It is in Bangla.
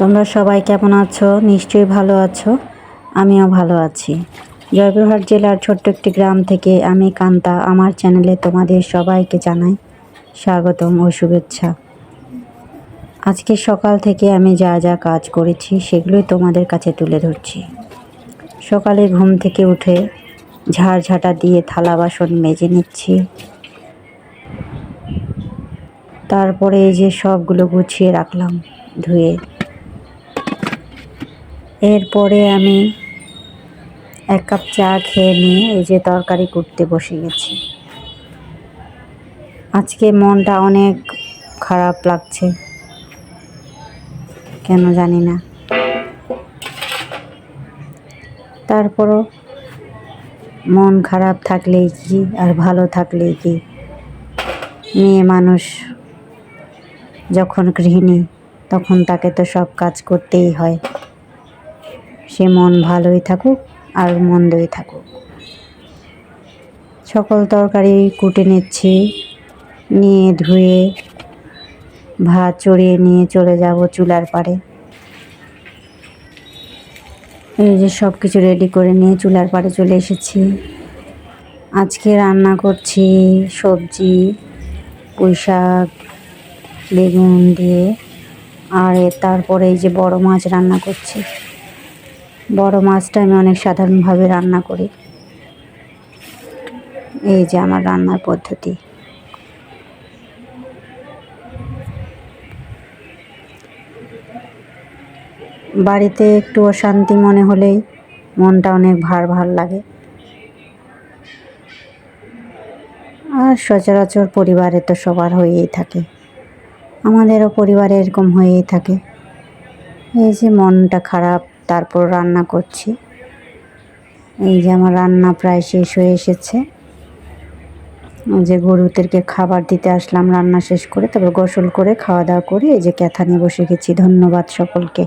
তোমরা সবাই কেমন আছো? নিশ্চয়ই ভালো আছো। আমিও ভালো আছি। জয়পুরহাট জেলার ছোট্ট একটি গ্রাম থেকে আমি কান্তা, আমার চ্যানেলে তোমাদের সবাইকে জানাই স্বাগতম ও শুভেচ্ছা। আজকে সকাল থেকে আমি যা যা কাজ করেছি, সেগুলোই তোমাদের কাছে তুলে ধরছি। সকালে ঘুম থেকে উঠে ঝাড়ঝাঁটা দিয়ে থালা বাসন মেজে নিচ্ছি। তারপরে এই যে সবগুলো গুছিয়ে রাখলাম, ধুয়ে এরপরে আমি এক কাপ চা খেয়ে নিয়ে এই যে তরকারি করতে বসে গেছি। আজকে মনটা অনেক খারাপ লাগছে। কেন জানি না। তারপরও মন খারাপ থাকলেই কি আর ভালো থাকলেই কি? মেয়ে মানুষ যখন গৃহিণী, তখন তাকে তো সব কাজ করতেই হয়। সে মন ভালোই থাকুক আর মন্দই থাকুক। সকল তরকারি কুটে নিচ্ছি, নিয়ে ধুয়ে, ভাত চড়িয়ে নিয়ে চলে যাব চুলার পাড়ে। এই যে সব কিছু রেডি করে নিয়ে চুলার পাড়ে চলে এসেছি। আজকে রান্না করছি সবজি, পুঁই শাক, বেগুন দিয়ে, আর তারপরে এই যে বড় মাছ রান্না করছি। বড় মাছটা আমি অনেক সাধারণভাবে রান্না করি। এই যে আমার রান্নার পদ্ধতি। বাড়িতে একটু অশান্তি মনে হলেই মনটা অনেক ভার ভার লাগে। আর সচরাচর পরিবারে তো সবার হয়েই থাকে। আমাদেরও পরিবারে এরকম হয়েই থাকে। এই যে মনটা খারাপ তারপর রান্না করছি। এই যে আমার রান্না প্রায় শেষ হয়ে এসেছে। যে গরুদেরকে খাবার দিতে আসলাম, রান্না শেষ করে তারপর গোসল করে খাওয়া দাওয়া করে এই যে ক্যাথা নিয়ে বসে গেছি। ধন্যবাদ সকলকে।